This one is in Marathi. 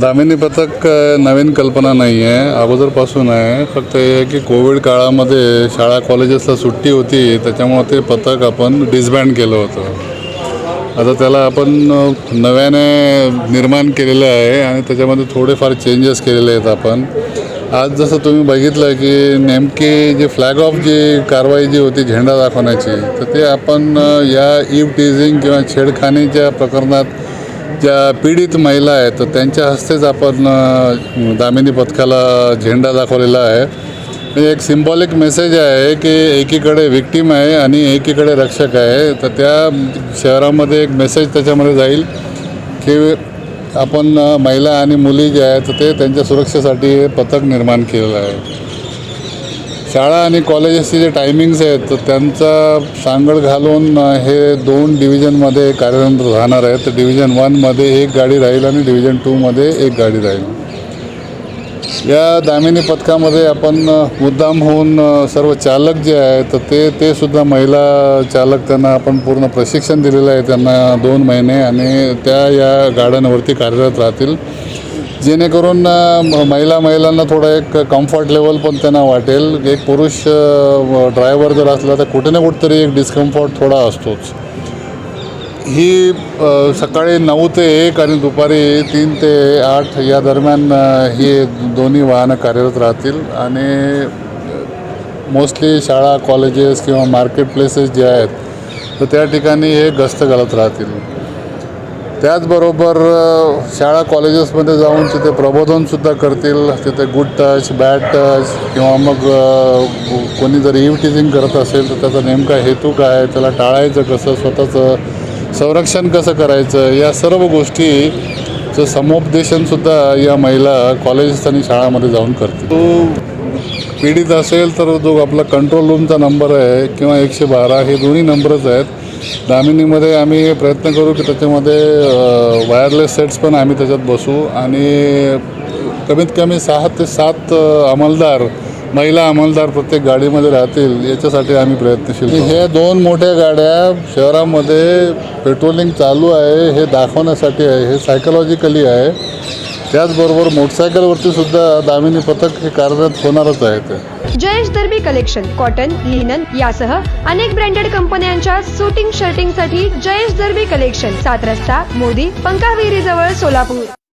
दामिनी पथक नवीन कल्पना नाही आहे अगोदरपासून आहे. फक्त हे आहे की कोविड काळामध्ये शाळा कॉलेजेसला सुट्टी होती. त्याच्यामुळं ते पथक आपण डिसबँड केलं होतं. आता त्याला आपण नव्याने निर्माण केलेलं आहे आणि त्याच्यामध्ये थोडेफार चेंजेस केलेले आहेत आपण. आज जसं तुम्ही बघितलं की नेमकी जी फ्लॅग ऑफ जी कारवाई जी होती झेंडा दाखवण्याची तर ते आपण या ईव टीजिंग किंवा छेडखानीच्या प्रकरणात ज्या पीडित महिला आहेत तर त्यांच्या हस्तेच आपण दामिनी पथकाला झेंडा दाखवलेला आहे. म्हणजे एक सिम्बॉलिक मेसेज आहे की एकीकडे विक्टीम आहे आणि एकीकडे रक्षक आहे. तर त्या शहरामध्ये एक मेसेज त्याच्यामध्ये जाईल की आपण महिला आणि मुली ज्या आहेत तर ते त्यांच्या सुरक्षेसाठी हे पथक निर्माण केलेलं आहे. शाळा आणि कॉलेजेसचे जे टायमिंग्स आहेत तर त्यांचा सांगड घालून हे दोन डिव्हिजनमध्ये कार्यरत राहणार आहेत. तर डिव्हिजन वनमध्ये एक गाडी राहील आणि डिव्हिजन टूमध्ये एक गाडी राहील. या दामिनी पथकामध्ये आपण मुद्दाम होऊन सर्व चालक जे आहेत तर ते ते सुद्धा महिला चालक त्यांना आपण पूर्ण प्रशिक्षण दिलेलं आहे. त्यांना दोन महिने आणि त्या या गाड्यांवरती कार्यरत राहतील. जेणेकरून महिला महिलांना थोडं एक कम्फर्ट लेवल पण त्यांना वाटेल. एक पुरुष ड्रायव्हर जर असला तर कुठे ना कुठेतरी एक डिस्कम्फर्ट थोडा असतोच. ही सकाळी नऊ ते एक आणि दुपारी तीन ते आठ या दरम्यान ही दोन्ही वाहनं कार्यरत राहतील. आणि मोस्टली शाळा कॉलेजेस किंवा मार्केट प्लेसेस जे आहेत तर त्या ठिकाणी हे गस्त घालत राहतील. त्याचबरोबर शाळा कॉलेजेसमध्ये जाऊन तिथे प्रबोधनसुद्धा करतील. तिथे गुड टच बॅड टच किंवा मग कोणी जर इव्ह टीजिंग करत असेल तर त्याचा नेमका हेतू काय? त्याला टाळायचं कसं? स्वतःचं संरक्षण कसं करायचं? या सर्व गोष्टीचं समुपदेशनसुद्धा या महिला कॉलेजेस आणि शाळामध्ये जाऊन करतील. पीडित असेल तर जो आपला कंट्रोल रूमचा नंबर आहे किंवा एकशे बारा हे दोन्ही नंबरच आहेत. दामिनीमध्ये आम्ही प्रयत्न करू की त्याच्यामध्ये वायरलेस सेट्स पण आम्ही त्याच्यात बसू. आणि कमीत कमी सहा ते सात अंमलदार महिला अंमलदार प्रत्येक गाडीमध्ये राहतील याच्यासाठी आम्ही प्रयत्नशील. हे दोन मोठ्या गाड्या शहरामध्ये पेट्रोलिंग चालू आहे हे दाखवण्यासाठी आहे हे सायकोलॉजिकली आहे. त्याचबरोबर मोटरसायकलवरती सुद्धा दामिनी पथक हे कार्यरत होणारच आहे ते Jayesh Darbi collection cotton linen यासह अनेक ब्रँडेड कंपन्यांच्या सुटिंग शर्टिंगसाठी जयेश दर्बी कलेक्शन सात रस्ता मोदी पंकाविहिरीजवळ सोलापूर.